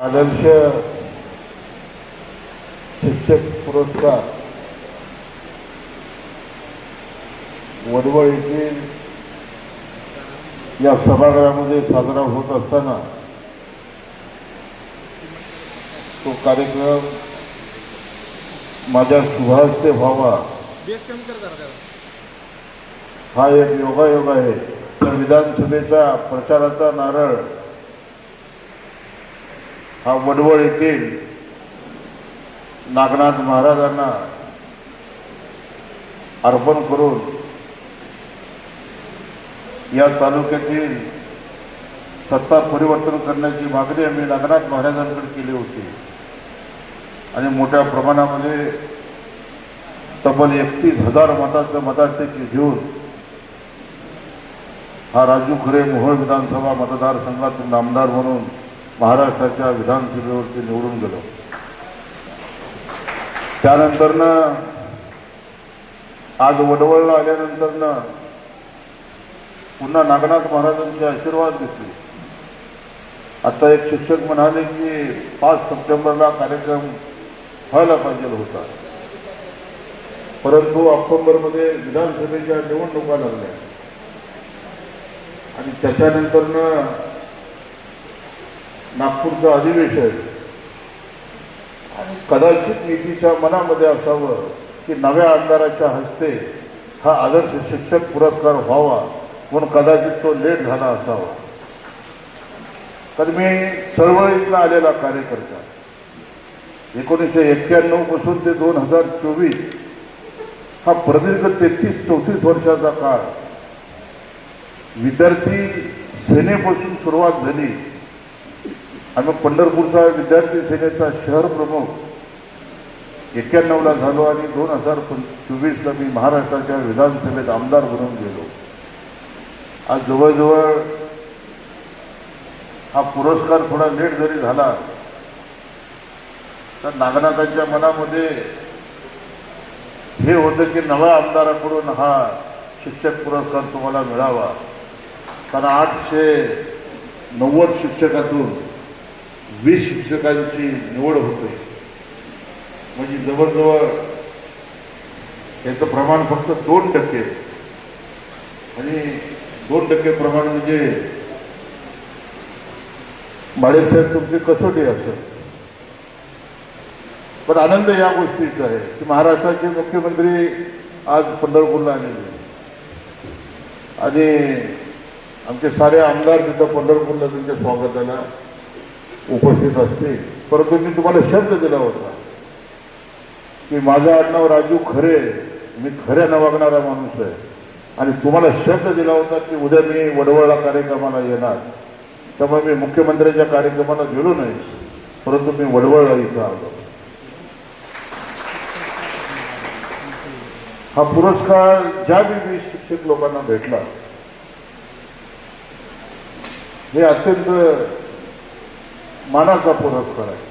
आदर्श शिक्षक पुरस्कार वडवळ येथील या सभागृहामध्ये साजरा होत असताना तो कार्यक्रम माझ्या शुभास्ते व्हावा. हा एक योगायोग आहे. तर विधानसभेचा प्रचाराचा नारळ हा वडवळ येथील नागनाथ महाराजांना अर्पण करून या तालुक्यातील सत्ता परिवर्तन करण्याची मागणी आम्ही नागनाथ महाराजांकडे केली होती. आणि मोठ्या प्रमाणामध्ये तब्बल एकतीस हजार मताचं मताधिक्य घेऊन हा राजू खरे मोहोळ विधानसभा मतदारसंघातून आमदार म्हणून महाराष्ट्राच्या विधानसभेवरती निवडून गेलो. त्यानंतरनं आज वडवळला आल्यानंतरनं पुन्हा नागनाथ महाराजांचे आशीर्वाद घेतले. आता एक शिक्षक म्हणाले की पाच सप्टेंबरला कार्यक्रम व्हायला पाहिजे होता. परंतु ऑक्टोबरमध्ये विधानसभेच्या निवडणुका लागल्या. आणि त्याच्यानंतरनं नागपूरचं अधिवेशन आणि कदाचित नीतीच्या मनामध्ये असावं की नव्या आमदाराच्या हस्ते हा आदर्श शिक्षक पुरस्कार व्हावा म्हणून कदाचित तो लेट झाला असावा. तर मी चळवळीतनं आलेला कार्यकर्ता. एकोणीसशे एक्क्याण्णवपासून ते दोन हजार चोवीस हा प्रदीर्घ तेहतीस चौतीस वर्षाचा काळ. विद्यार्थी सेनेपासून सुरुवात झाली. आणि मग पंढरपूरचा विद्यार्थी सेनेचा शहर प्रमुख एक्क्याण्णवला झालो आणि दोन हजार पं चोवीसला मी महाराष्ट्राच्या विधानसभेत आमदार बनून गेलो. आज जवळजवळ हा पुरस्कार थोडा लेट जरी झाला तर नागनाथांच्या मनामध्ये हे होतं की नव्या आमदाराकडून हा शिक्षक पुरस्कार तुम्हाला मिळावा. कारण आठशे नव्वद शिक्षकातून वीस शिक्षकांची निवड होते. म्हणजे जवळजवळ याचं प्रमाण फक्त दोन टक्के. आणि दोन टक्के प्रमाण म्हणजे साहेब तुमची कसोटी असेल पण आनंद या गोष्टीचा आहे की महाराष्ट्राचे मुख्यमंत्री आज पंढरपूरला आलेले आणि आमचे सारे आमदार तिथं पंढरपूरला त्यांच्या स्वागताला उपस्थित असते. परंतु मी तुम्हाला शब्द दिला होता की माझं आडनाव राजू खरे मी खऱ्यानं वागणारा माणूस आहे. आणि तुम्हाला शब्द दिला होता की उद्या मी वडवळला कार्यक्रमाला येणार. त्यामुळे मी मुख्यमंत्र्यांच्या कार्यक्रमाला गेलो नाही परंतु मी वडवळला इथं आलो. हा पुरस्कार ज्या बी वीस शिक्षक लोकांना भेटला हे अत्यंत मानाचा पुरस्कार आहे.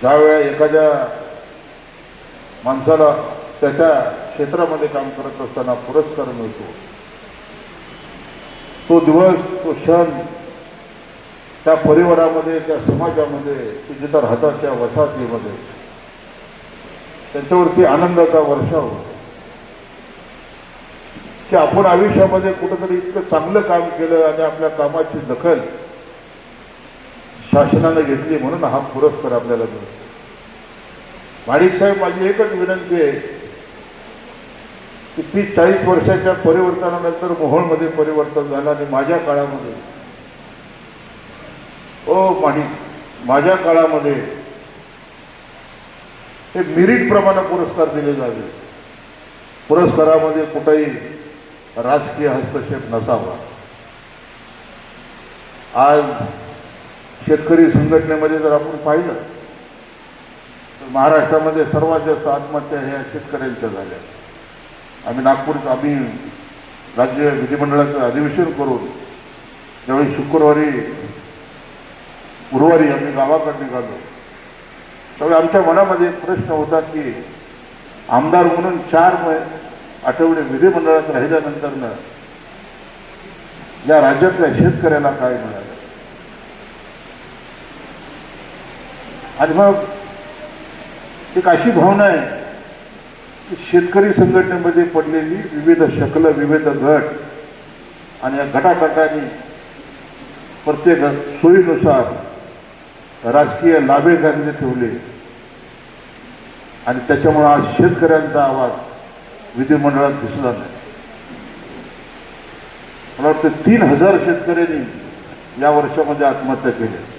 ज्यावेळेला एखाद्या माणसाला त्याच्या क्षेत्रामध्ये काम करत असताना पुरस्कार मिळतो तो दिवस तो क्षण त्या परिवारामध्ये त्या समाजामध्ये ते जिथं राहतात त्या वसाहतीमध्ये त्यांच्यावरती आनंदाचा वर्षाव होतो. की आपण आयुष्यामध्ये कुठंतरी इतकं चांगलं काम केलं आणि आपल्या कामाची दखल शासनानं घेतली म्हणून हा पुरस्कार आपल्याला मिळतो. माणिक साहेब माझी एकच विनंती आहे की ती चाळीस वर्षाच्या परिवर्तनानंतर मोहोळमध्ये परिवर्तन झालं आणि माझ्या काळामध्ये. ओ माणिक माझ्या काळामध्ये हे मिरिट प्रमाणे पुरस्कार दिले जावे. पुरस्कारामध्ये कुठेही राजकीय हस्तक्षेप नसावा. आज शेतकरी संघटनेमध्ये जर आपण पाहिलं तर महाराष्ट्रामध्ये सर्वात जास्त आत्महत्या ह्या शेतकऱ्यांच्या झाल्या. आम्ही नागपूर आम्ही राज्य विधिमंडळाचं अधिवेशन करून ज्यावेळी शुक्रवारी गुरुवारी आम्ही गावाकडे निघालो त्यावेळी आमच्या मनामध्ये एक प्रश्न होता की आमदार म्हणून चार आठवडे विधिमंडळात राहिल्यानंतरनं या राज्यातल्या शेतकऱ्याला काय मिळालं? मग एक अशी भावना आहे. की शेतकरी संघटनेमध्ये पडलेली विविध शकल विविध गट आणि या गटागटाने प्रत्येक सोयीनुसार राजकीय लाभे त्यांनी ठेवले. आणि त्याच्यामुळे आज शेतकऱ्यांचा आवाज विधिमंडळात दिसला नाही. मला वाटतं तीन हजार शेतकऱ्यांनी या वर्षामध्ये आत्महत्या केल्या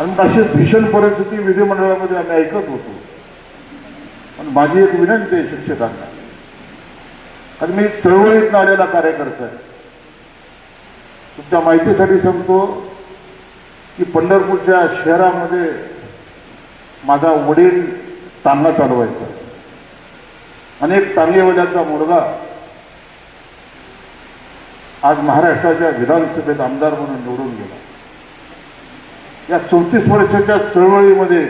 आणि अशी भीषण परिस्थिती विधिमंडळामध्ये आम्ही ऐकत होतो. पण माझी एक विनंती आहे शिक्षकांना. आणि मी चळवळीत आलेला कार्यकर्ता आहे. तुमच्या माहितीसाठी सांगतो की पंढरपूरच्या शहरामध्ये माझा वडील तांगा चालवायचा. अनेक तांगेवाल्याचा मुलगा आज महाराष्ट्राच्या विधानसभेत आमदार म्हणून निवडून गेला. या चौतीस वर्षाच्या चळवळीमध्ये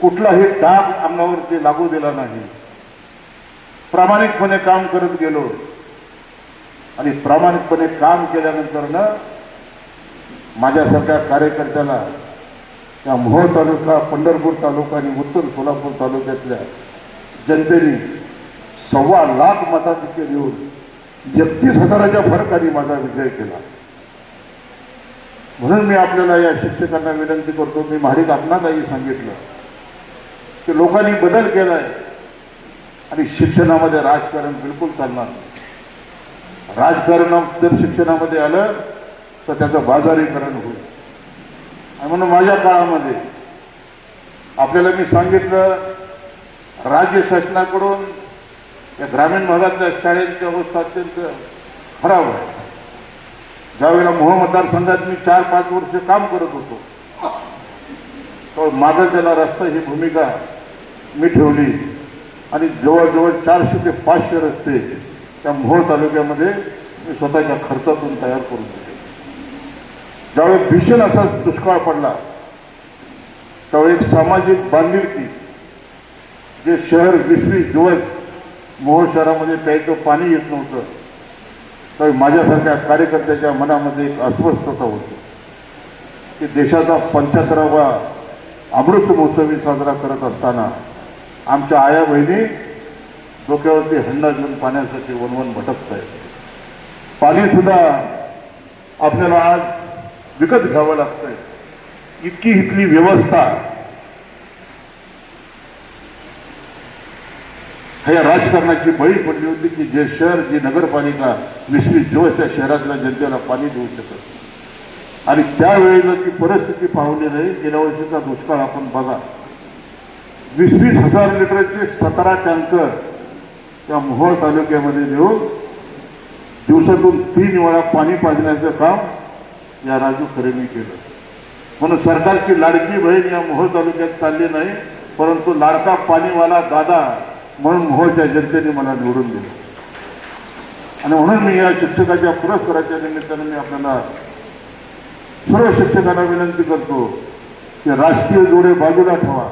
कुठलाही डाग अंगावरती लागू दिला नाही. प्रामाणिकपणे काम करत गेलो. आणि प्रामाणिकपणे काम केल्यानंतर ना माझ्यासारख्या कार्यकर्त्याला या मोहोळ तालुका पंढरपूर तालुका आणि उत्तर सोलापूर तालुक्यातल्या जनतेने सव्वा लाख मताधिक्य देऊन एकतीस हजाराच्या फरकाने माझा विजय केला. म्हणून मी आपल्याला या शिक्षकांना विनंती करतो मी महाडिक आपणालाही सांगितलं की लोकांनी बदल केलाय आणि शिक्षणामध्ये राजकारण बिलकुल चालणार नाही. राजकारण जर शिक्षणामध्ये आलं तर त्याचं बाजारीकरण होईल. आणि म्हणून माझ्या काळामध्ये आपल्याला मी सांगितलं राज्य शासनाकडून या ग्रामीण भागातल्या शाळेंची अवस्था अत्यंत खराब आहे. ज्यावेळेला मोह मतदारसंघात मी चार पाच वर्ष काम करत होतो तर माझं त्याला रस्ता ही भूमिका मी ठेवली. आणि जवळजवळ चारशे ते पाचशे रस्ते त्या मोहोळ तालुक्यामध्ये मी स्वतःच्या खर्चातून तयार करून दिले. ज्यावेळी भीषण असा दुष्काळ पडला त्यावेळी एक सामाजिक बांधिलकी जे शहर वीस वीस दिवस मोहोळ शहरामध्ये प्यायचं पाणी येत नव्हतं तर माझ्यासारख्या कार्यकर्त्याच्या मनामध्ये एक अस्वस्थता होती. की देशाचा पंच्याहत्तरावा अमृत महोत्सवी साजरा करत असताना आमच्या आया बहिणी डोक्यावरती हंडा घेऊन पाण्यासाठी वनवन भटकत आहे पाणीसुद्धा आपल्याला आज विकत घ्यावं लागतंय. इतकी इथली व्यवस्था ह्या राजकारणाची बळी पडली होती की जे शहर जी नगरपालिका वीस वीस दिवस त्या शहरातल्या जनतेला पाणी देऊ शकत आणि त्यावेळेला ती परिस्थिती पाहुली नाही गेल्या वर्षीचा दुष्काळ आपण बघा. वीस वीस हजार लिटरचे सतरा टँकर त्या मोहोळ तालुक्यामध्ये नेऊन दिवसातून तीन वेळा पाणी पाजण्याचं काम या राजू खरेंनी केलं. म्हणून सरकारची लाडकी बहीण या मोहोळ तालुक्यात चालली नाही परंतु लाडका पाणीवाला दादा म्हणून मोहोळच्या जनतेने मला निवडून दिलं. आणि म्हणून मी या शिक्षकाच्या पुरस्काराच्या निमित्ताने मी आपल्याला सर्व शिक्षकांना विनंती करतो की राजकीय जोडे बाजूला ठेवा.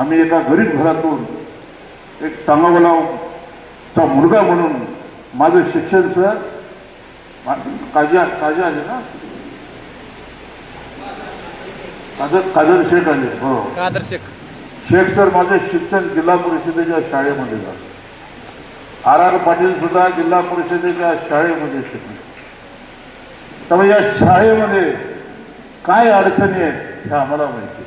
आम्ही एका गरीब घरातून एक टांगावालाचा मुलगा म्हणून माझं शिक्षण सर काजा काजा आले ना? कादर कादर शेख आले हो. कादर शेख. शेख सर माझे शिक्षण जिल्हा परिषदेच्या शाळेमध्ये झालं. आर आर पाटील सुद्धा जिल्हा परिषदेच्या शाळेमध्ये शिकले. त्यामुळे या शाळेमध्ये काय अडचणी आहेत हे आम्हाला माहिती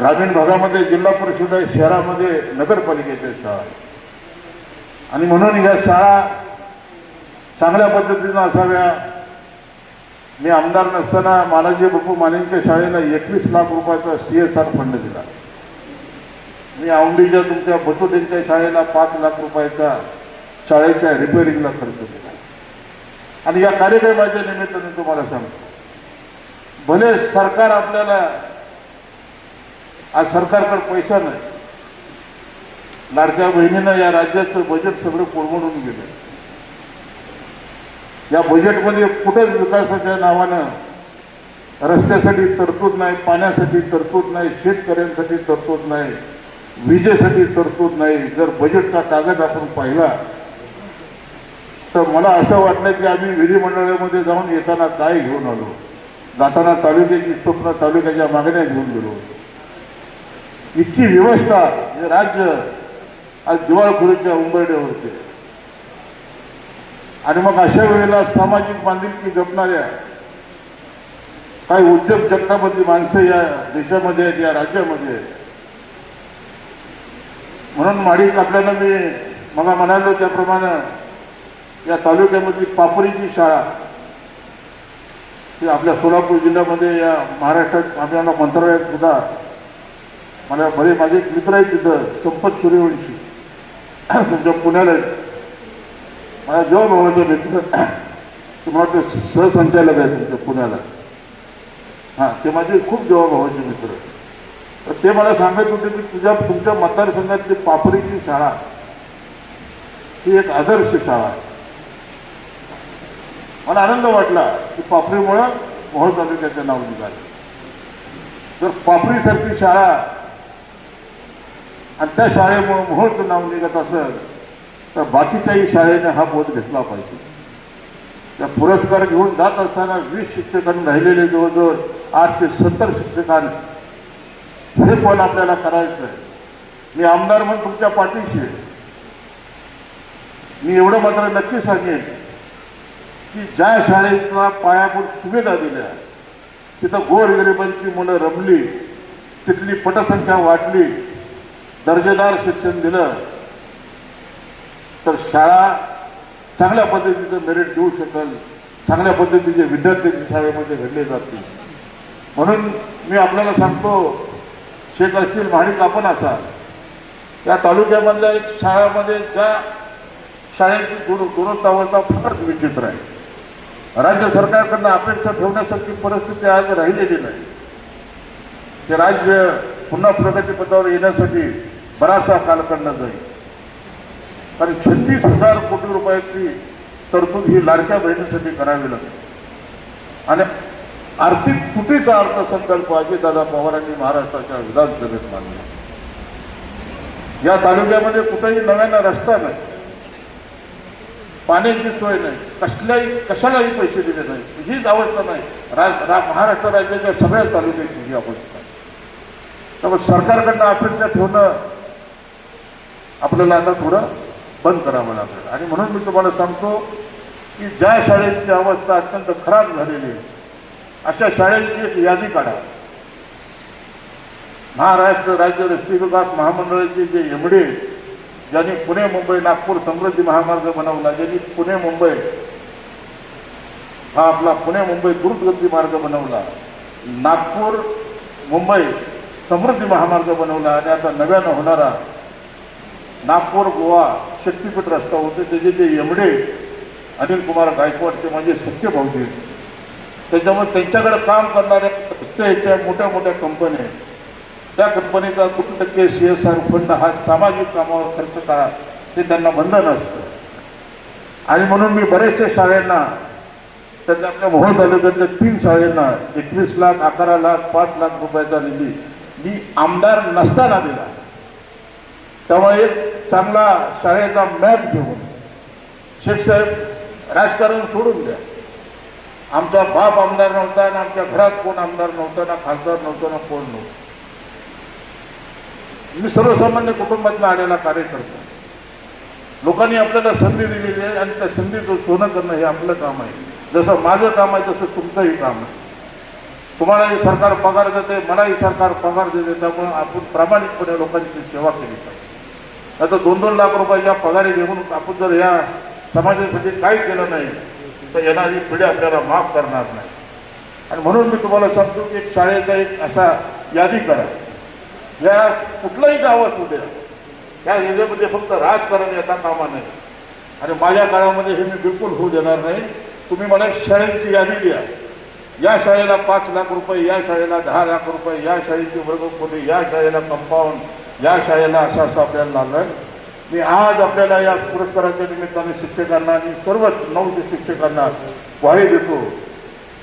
ग्रामीण भागामध्ये जिल्हा परिषद आहे शहरामध्ये नगरपालिकेच्या शाळा. आहेत. आणि म्हणून या शाळा चांगल्या पद्धतीनं असाव्या. मी आमदार नसताना मानाजी बापू मानेंच्या शाळेला एकवीस लाख रुपयाचा सी एस आर फंड दिला. मी औंढीच्या तुमच्या बचोटेंच्या शाळेला पाच लाख रुपयाचा शाळेच्या रिपेअरिंगला खर्च दिला आणि या कार्यक्रमाच्या निमित्ताने तुम्हाला सांगतो. भले सरकार आपल्याला आज सरकारकडे पैसा नाही. लाडक्या बहिणीनं या राज्याचं बजेट सगळं पुरवडून गेलं. या बजेटमध्ये कुठेच विकासाच्या नावानं रस्त्यासाठी तरतूद नाही पाण्यासाठी तरतूद नाही शेतकऱ्यांसाठी तरतूद नाही. विजेसाठी तरतूद नाही. जर बजेटचा कागद आपण पाहिला तर मला असं वाटलं की आम्ही विधिमंडळामध्ये जाऊन येताना काय घेऊन आलो. जाताना तालुक्याची स्वप्न तालुक्याच्या मागण्या घेऊन गेलो. इतकी व्यवस्था हे राज्य आज दिवाळखोरीच्या उंबरड्यावरती आणि मग अशा वेळेला सामाजिक बांधिलकी जपणाऱ्या काही उद्योग जगतामधली माणसं या देशामध्ये आहेत या राज्यामध्ये आहेत. म्हणून माडीत आपल्याला मी मला म्हणालो त्याप्रमाणे या तालुक्यामधली पापरीची शाळा ही आपल्या सोलापूर जिल्ह्यामध्ये या महाराष्ट्रात आपल्याला मंत्रालयात सुद्धा मला बरे माझे एक मित्र आहेत तिथं संपत सूर्यवंशी. तुमच्या पुण्याला माझ्या जेव्हा भावाचा मित्र तुम्हाला ते सहसंचालक आहे तुमच्या पुण्याला. हां ते माझे खूप जेव्हा भावाचे मित्र. तर ते मला सांगत होते की तुझ्या तुमच्या मतदारसंघातली पापरीची शाळा ही एक आदर्श शाळा आहे. मला आनंद वाटला की पापरीमुळं मोहोळ तालुक्याचं नाव निघालं. जर पापरीसारखी शाळा आणि त्या शाळेमुळं मोहोळचं नाव निघत असेल तर बाकीच्याही शाळेने हा बोध घेतला पाहिजे. त्या पुरस्कार घेऊन जात असताना वीस शिक्षकांनी राहिलेले जवळजवळ आठशे सत्तर शिक्षकांनी हे पण आपल्याला करायचं आहे मी आमदार म्हणून तुमच्या पाठीशी आहे. मी एवढं मात्र नक्की सांगेन की ज्या शाळेला पायाभूत सुविधा दिल्या तिथं गोरगरिबांची मुलं रमली तिथली पटसंख्या वाढली दर्जेदार शिक्षण दिलं तर शाळा चांगल्या पद्धतीचं मेरिट देऊ शकेल चांगल्या पद्धतीचे विद्यार्थी शाळेमध्ये घडले जातील. म्हणून मी आपल्याला सांगतो शेख असतील महाडिक आपण असाल या तालुक्यामधल्या एक शाळामध्ये ज्या शाळेची गुण दुरवस्थावस्था फारच विचित्र आहे. राज्य सरकारकडनं अपेक्षा ठेवण्यासारखी परिस्थिती आज राहिलेली नाही. ते राज्य पुन्हा प्रगतीपथावर येण्यासाठी बराचसा कालखंड जाईल. कारण छत्तीस हजार कोटी रुपयाची तरतूद ही लाडक्या बहिणीसाठी करावी लागते आणि आर्थिक तुटीचा अर्थसंकल्प अजितदादा पवारांनी महाराष्ट्राच्या विधानसभेत मांडला. या तालुक्यामध्ये कुठेही नव्यानं रस्ता नाही. पाण्याची सोय नाही. कसल्याही कशालाही पैसे दिले नाही हीच अवस्था नाही. रा, रा महाराष्ट्र राज्याच्या सगळ्या तालुक्याची ही अवस्था. त्यामुळे सरकारकडनं अपेक्षा ठेवणं आपल्याला आता थोडं बंद करावं लागेल. आणि म्हणून मी तुम्हाला सांगतो की ज्या शाळेची अवस्था अत्यंत खराब झालेली आहे अशा शाळेची एक यादी काढा. महाराष्ट्र राज्य रस्ते विकास महामंडळाचे जे एमडे ज्यांनी पुणे मुंबई नागपूर समृद्धी महामार्ग बनवला ज्यांनी पुणे मुंबई हा आपला पुणे मुंबई द्रुतगती मार्ग बनवला नागपूर मुंबई समृद्धी महामार्ग बनवला आणि आता नव्यानं होणारा नागपूर गोवा शक्तीपीठ रस्ता होते त्याचे जे एमडे अनिल कुमार गायकवाड ते म्हणजे सत्य भाऊजी त्याच्यामुळे त्यांच्याकडे काम करणाऱ्या रस्त्याच्या मोठ्या मोठ्या कंपन्या आहेत. त्या कंपनीचा किती टक्के सी एस आर फंड हा सामाजिक कामावर खर्च करा ते त्यांना बंधन असतं आणि म्हणून मी बऱ्याचशा शाळांना त्यांना आपल्या मोहोळ तालुक्यातल्या तीन शाळांना एकवीस लाख अकरा लाख पाच लाख रुपयाचा निधी मी आमदार नसताना दिला. त्यामुळे एक चांगला शाळेचा मॅप घेऊन शिक्षक राजकारण सोडून द्या. आमचा बाप आमदार नव्हता ना आमच्या घरात कोण आमदार नव्हतं ना खासदार नव्हता ना कोण नव्हतं. मी सर्वसामान्य कुटुंबातला आलेला कार्यकर्ता. लोकांनी आपल्याला संधी दिलेली आहे आणि त्या संधीचं सोनं करणं हे आपलं काम आहे. जसं माझं काम आहे तसं तुमचंही काम आहे. तुम्हालाही सरकार पगार देते मलाही सरकार पगार देते त्यामुळे आपण प्रामाणिकपणे लोकांची सेवा केली पाहिजे. आता दोन दोन लाख रुपयाच्या पगारी घेऊन आपण जर या समाजासाठी काही केलं नाही तर येणारी पिढी आपल्याला माफ करणार नाही. आणि म्हणून मी तुम्हाला सांगतो की एक शाळेचा एक असा यादी करा. या कुठलंही गाव असू द्या या याच्यामध्ये फक्त राजकारण येता कामा नाही आणि माझ्या काळामध्ये हे मी बिलकुल होऊ देणार नाही. तुम्ही मला एक शाळेची यादी द्या. या शाळेला पाच लाख रुपये या शाळेला दहा लाख रुपये या शाळेची वर्गखोली या शाळेला कंपाऊंड या शाळेला असं असं आपल्याला लागलं मी आज आपल्याला या पुरस्काराच्या निमित्ताने शिक्षकांना आणि सर्वच नऊशे शिक्षकांना ग्वाही देतो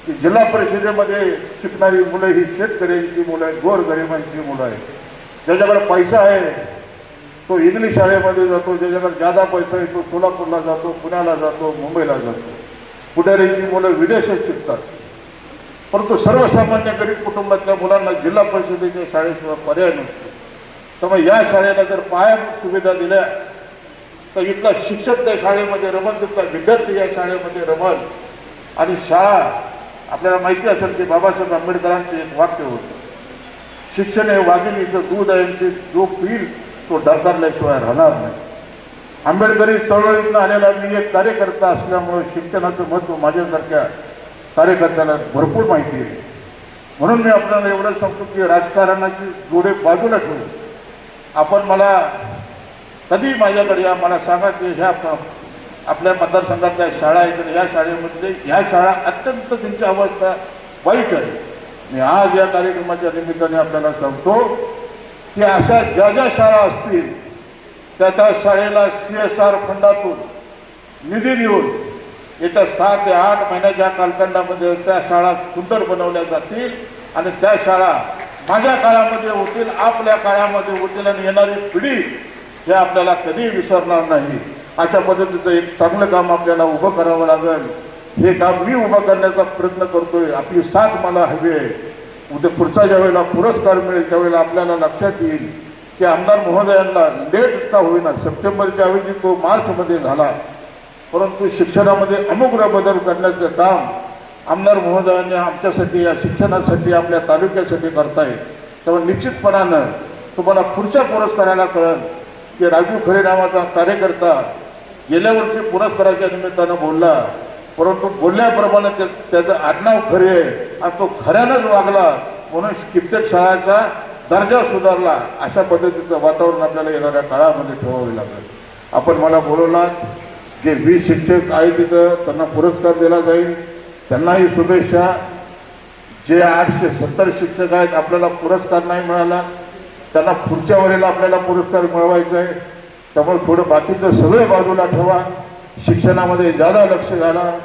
की जिल्हा परिषदेमध्ये शिकणारी मुलं ही शेतकऱ्यांची मुलं आहेत गोरगरिबांची मुलं आहेत. ज्याच्याकडे पैसा आहे तो इंग्लिश शाळेमध्ये जातो ज्याच्याकडे जादा पैसा आहे तो सोलापूरला जातो पुण्याला जातो मुंबईला जातो. पुढाऱ्यांची मुलं विदेशात शिकतात. परंतु सर्वसामान्य गरीब कुटुंबातल्या मुलांना जिल्हा परिषदेच्या शाळेशिवाय पर्याय नसतो. त्यामुळे या शाळेला जर पायाभूत सुविधा दिल्या तर इथला शिक्षक त्या शाळेमध्ये रमल तिथला विद्यार्थी या शाळेमध्ये रमल आणि शाळा आपल्याला माहिती असेल की बाबासाहेब आंबेडकरांचे एक वाक्य होतं शिक्षण हे वाघिणीचं दूध आहे ते जो पिईल तो डरदारल्याशिवाय राहणार नाही. आंबेडकरी चळवळीतून आलेला मी एक कार्यकर्ता असल्यामुळे शिक्षणाचं महत्त्व माझ्यासारख्या कार्यकर्त्याला भरपूर माहिती आहे. म्हणून मी आपल्याला एवढं सांगतो की राजकारणाची जोडे बाजूला ठेवली आपण मला कधी माझ्याकडे या मला सांगा की ह्या आपल्या मतदारसंघातल्या शाळा आहेत आणि या शाळेमध्ये ह्या शाळा अत्यंत त्यांची अवस्था वाईट आहे. मी आज या कार्यक्रमाच्या निमित्ताने आपल्याला सांगतो की अशा ज्या ज्या शाळा असतील त्या त्या शाळेला सी एस आर फंडातून निधी देऊन येत्या सात ते आठ महिन्याच्या कालखंडामध्ये त्या शाळा सुंदर बनवल्या जातील आणि त्या शाळा माझ्या काळामध्ये होतील आपल्या काळामध्ये होतील आणि येणारी पिढी हे आपल्याला कधी विसरणार नाही. अशा पद्धतीचं एक चांगलं काम आपल्याला उभं करावं लागेल. हे काम मी उभं करण्याचा प्रयत्न करतोय. आपली साथ मला हवी आहे. उद्या पुढचा ज्यावेळेला पुरस्कार मिळेल त्यावेळेला आपल्याला लक्षात येईल की आमदार महोदयांना लेट का होईना सप्टेंबरच्या ऐवजी तो मार्चमध्ये झाला. परंतु शिक्षणामध्ये अमुग्र बदल करण्याचं काम आमदार महोदयांनी आमच्यासाठी या शिक्षणासाठी आपल्या तालुक्यासाठी करतायत. त्यामुळे निश्चितपणानं तुम्हाला पुढच्या पुरस्काराला कळेल की राजू खरे नावाचा कार्यकर्ता गेल्या वर्षी पुरस्काराच्या निमित्तानं बोलला. परंतु बोलल्याप्रमाणे त्या- त्याचं आडनाव खरे आहे आणि तो खऱ्यानंच वागला म्हणून कित्येक शाळाचा दर्जा सुधारला. अशा पद्धतीचं वातावरण आपल्याला येणाऱ्या काळामध्ये ठेवावे लागेल. आपण मला बोलवलात जे वीस शिक्षक आहे तिथं त्यांना पुरस्कार दिला जाईल. त्यांनाही शुभेच्छा. जे आठशे सत्तर शिक्षक आहेत आपल्याला पुरस्कार नाही मिळाला. त्यांना पुढच्या वेळेला आपल्याला पुरस्कार मिळवायचा आहे. त्यामुळे थोडं बाकीचं सगळं बाजूला ठेवा. शिक्षणामध्ये जादा लक्ष घाला.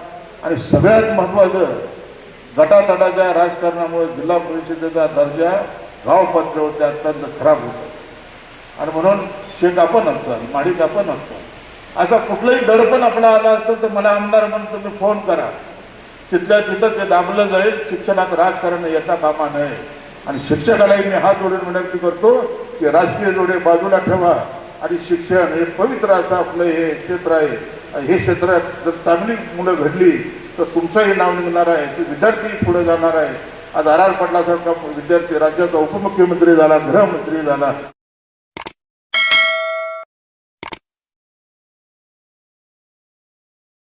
आणि सगळ्यात महत्त्वाचं गटातटाच्या राजकारणामुळे जिल्हा परिषदेचा दर्जा गाव पातळीवरती अत्यंत खराब होतो. आणि म्हणून शेत आपण असतात माडीत आपण असतात असा कुठलंही दडपण आपला आला असेल तर मला आमदार म्हणून तुम्ही फोन करा. तिथल्या तिथं ते दाबलं जाईल शिक्षणात राजकारण येता कामा नये. आणि शिक्षकालाही मी हात जोडून विनंती करतो की राजकीय जोडे बाजूला ठेवा आणि शिक्षण हे पवित्र असं आपलं हे क्षेत्र आहे. हे क्षेत्रात जर चांगली मुलं घडली तर तुमचंही नाव निघणार आहे ते विद्यार्थी पुढे जाणार आहे. आज आर आर पाटलासारखा विद्यार्थी राज्याचा उपमुख्यमंत्री झाला गृहमंत्री झाला.